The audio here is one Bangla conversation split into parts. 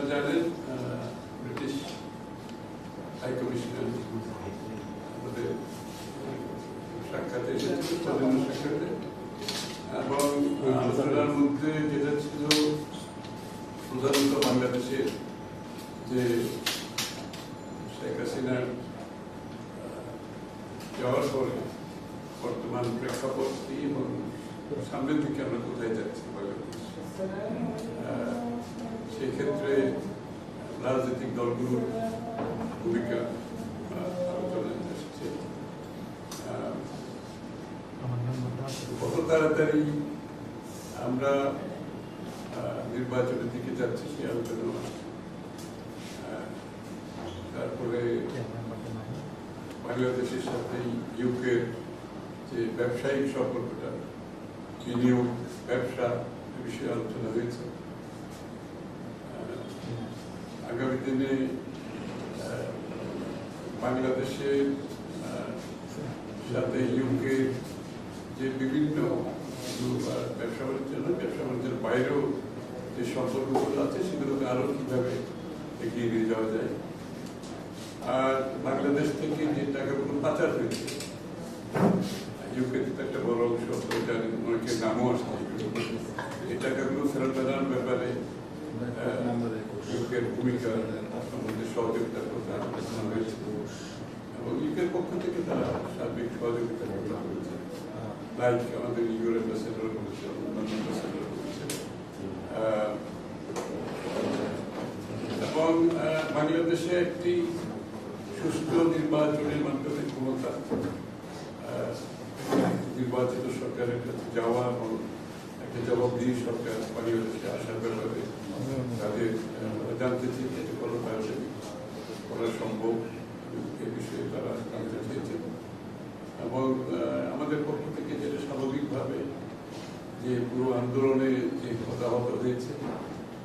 আপনারা জানেন ব্রিটিশ হাই কমিশনার আমাদের সাক্ষাতে এসেছিল সৌজন্য সাক্ষাতে। এবং আলোচনার মধ্যে যেটা ছিল প্রধানত বাংলাদেশের যে শেখ হাসিনার যাওয়ার পরে বর্তমান প্রেক্ষাপট কি এবং সামনের দিকে আমরা কোথায় যাচ্ছি বাংলাদেশ সেক্ষেত্রে রাজনৈতিক দলগুলোর ভূমিকা আলোচনায় কত তাড়াতাড়ি আমরা নির্বাচনের দিকে যাচ্ছি সেই আলোচনা। তারপরে বাংলাদেশের সাথে ইউকের যে ব্যবসায়িক সম্পর্কটা বিনিয়োগ ব্যবসা এ বিষয়ে আলোচনা হয়েছে আগামী দিনে বাংলাদেশের সাথে ইউকের যে বিভিন্ন ব্যবসা বাণিজ্য নয় ব্যবসা বাণিজ্যের বাইরেও যে সম্পর্কগুলো আছে সেগুলোকে আরও কীভাবে এগিয়ে নিয়ে যাওয়া যায় আর বাংলাদেশ থেকে যে টাকাগুলো পাচার হয়েছে একটা বড় অংশ জানেন অনেকের নামও আসছে। এই টাকাগুলো ফেরত ব্যাপারে ইউকের ভূমিকা আমাদের সহযোগিতার কথা আলোচনা হয়েছে। এবং ইউকের পক্ষ থেকে তারা সার্বিক সহযোগিতার কথা বলেছে লাইক আমাদের ইউর অ্যাম্বাসেডর বলেছে অন্যান্য অ্যাম্বাসেডর বলেছে এবং বাংলাদেশে একটি সুষ্ঠু নির্বাচনের মাধ্যমে ক্ষমতা নির্বাচিত সরকারের কাছে যাওয়া এবং একটা জবাবদিহি সরকার বাংলাদেশে আসার ব্যাপারে তাদের জানতে চেয়েছে কোনো কারণে করা সম্ভব এ বিষয়ে তারা জানতে চেয়েছে এবং আমাদের পক্ষ থেকে যেটা স্বাভাবিকভাবে যে পুরো আন্দোলনে যে হতাহত হয়েছে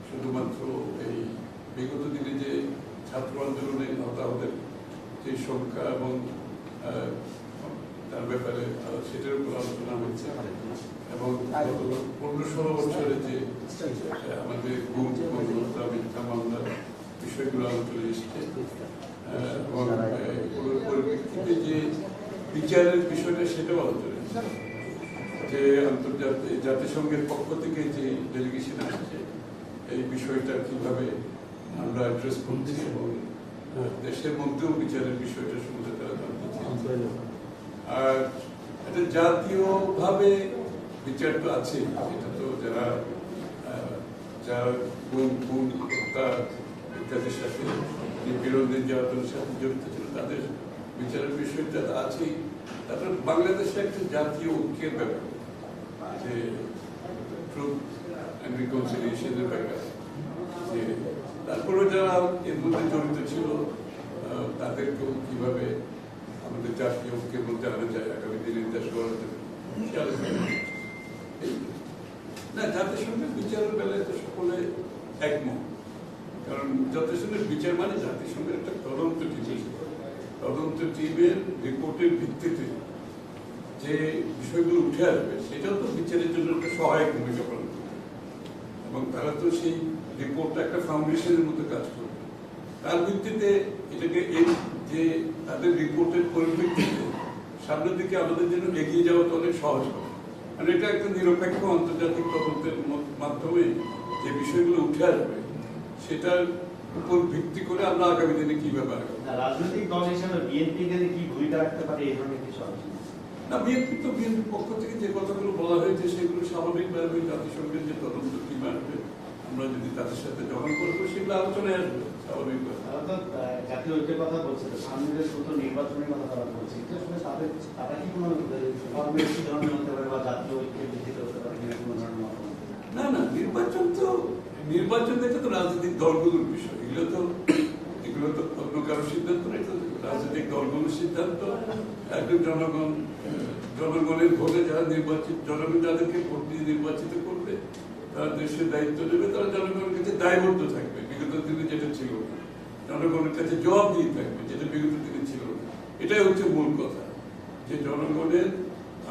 শুধুমাত্র এই বিগত দিনে যে ছাত্র আন্দোলনে হতাহতের যে সংখ্যা এবং তার ব্যাপারে সেটার উপর আলোচনা হয়েছে। এবং পনেরো ষোলো বছরে যে আমাদের গুম হত্যা মিথ্যা মামলার বিষয়গুলো আলোচনা এসছে। এবং পরিপ্রেক্ষিতে যে বিচারের বিষয়টা সেটাও আলোচনা যে আন্তর্জাতিক জাতিসংঘের পক্ষ থেকে যে ডেলিগেশন আসছে এই বিষয়টা কীভাবে আমরা অ্যাড্রেস করছি এবং দেশের মধ্যেও বিচারের বিষয়টা শুনতে তারা জানতে আর এটা জাতীয়ভাবে বিচার তো আছে, এটা তো যারা বিচারের তারপর বাংলাদেশে একটা জাতীয় ব্যাপার, যে তারপরে যারা এর মধ্যে জড়িত ছিল তাদেরকেও কীভাবে আমাদের জাতীয় ঐক্যের মধ্যে আনা যায় আগামী দিনে দেশ গড়ার জন্য। না জাতিসংঘের বিচারের বেলায় তো সকলে একমত। কারণ বিচার মানে জাতিসংঘের একটা তদন্ত টিম তদন্ত টিমের রিপোর্টের ভিত্তিতে যে বিষয়গুলো উঠে আসবে, সেটাও তো বিচারের জন্য একটা সহায়ক ভূমিকা পালন এবং তারা তো সেই রিপোর্টটা একটা ফাউন্ডেশনের মতো কাজ করবে। তার ভিত্তিতে এটাকে যে তাদের রিপোর্টের পরিপ্রেক্ষিতে সামনের দিকে আমাদের জন্য এগিয়ে যাওয়া তো অনেক সহজ হবে। মানে এটা একটা নিরপেক্ষ আন্তর্জাতিক তদন্তের মাধ্যমে যে বিষয়গুলো উঠে আসবে সেটার উপর ভিত্তি করে আমরা আগামী দিনে আগাবো। না, রাজনৈতিক দল হিসেবে বিএনপি এখানে কি ভূমিকা রাখতে পারে এই ধরনের কিছু আলোচনা না বিএনপি তো বিএনপির পক্ষ থেকে যে কথাগুলো বলা হয়েছে সেগুলো স্বাভাবিকভাবে জাতিসংঘের যে তদন্ত টিম আসবে আমরা যদি তাদের সাথে যখন করব সেগুলো আলোচনায় আসবে। না না, নির্বাচন তো নির্বাচন এটা তো রাজনৈতিক দলগুলোর বিষয়। এগুলো তো এগুলো তো অন্য কারও সিদ্ধান্ত নেই তো রাজনৈতিক দলগুলোর সিদ্ধান্ত। একজন জনগণ জনগণের ভোটে যারা নির্বাচিত জনগণ যাদেরকে ভোট নির্বাচিত করবে, তারা দেশের দায়িত্ব নেবে, তারা জনগণের কাছে দায়বদ্ধ বিগত দিনে যেটা ছিল, জনগণের কাছে জবাব দিয়ে থাকবে যেটা বিগত দিনে ছিল। এটাই হচ্ছে মূল কথা। যে জনগণের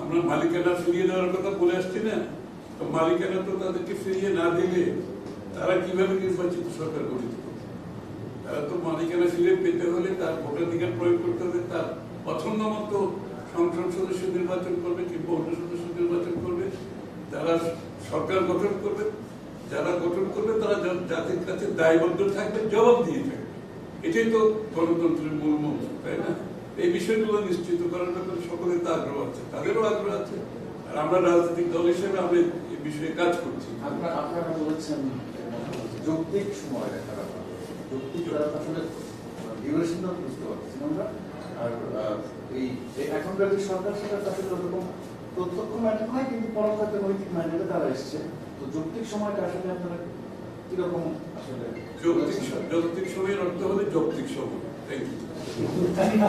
আমরা মালিকানা ফিরিয়ে দেওয়ার কথা বলে আসছি না, তো মালিকানা তো তাদেরকে ফিরিয়ে না দিলে তারা কীভাবে নির্বাচিত সরকার গঠিত তারা তো মালিকানা ফিরে পেতে হলে তার ভোটাধিকার প্রয়োগ করতে হবে, তার পছন্দ মতো সংসদ সদস্য নির্বাচন করবে, কিংবা অন্য সদস্য নির্বাচন করবে, তারা সরকার গঠন করবে। যারা গঠন করবে, তারা জাতির কাছে দায়বদ্ধ থাকবে, জবাব দিয়ে থাকবে। এটাই তো গণতন্ত্রের মূল মন্ত্র, তাই না? এই বিষয়গুলো নিশ্চিত করার ব্যাপারে সকলের তো আগ্রহ আছে, তাদেরও আগ্রহ আছে। আর আমরা রাজনৈতিক দল হিসেবে আমরা এই বিষয়ে কাজ করছি। আপনারা বলেছেন, যৌক্তিক সময় যৌক্তিক আসলে আর এই এখনকার যে সরকার, সেটা তো আসলে ওরকম প্রত্যক্ষ ম্যান্ডেট নয় কিন্তু পরোক্ষাতে নৈতিক ম্যান্ডেটে তারা এসছে। তো যৌক্তিক সময়টা আসলে আপনারা কীরকম আসলে যৌক্তিক সময়ের অর্থ হলে যৌক্তিক সময়। Thank you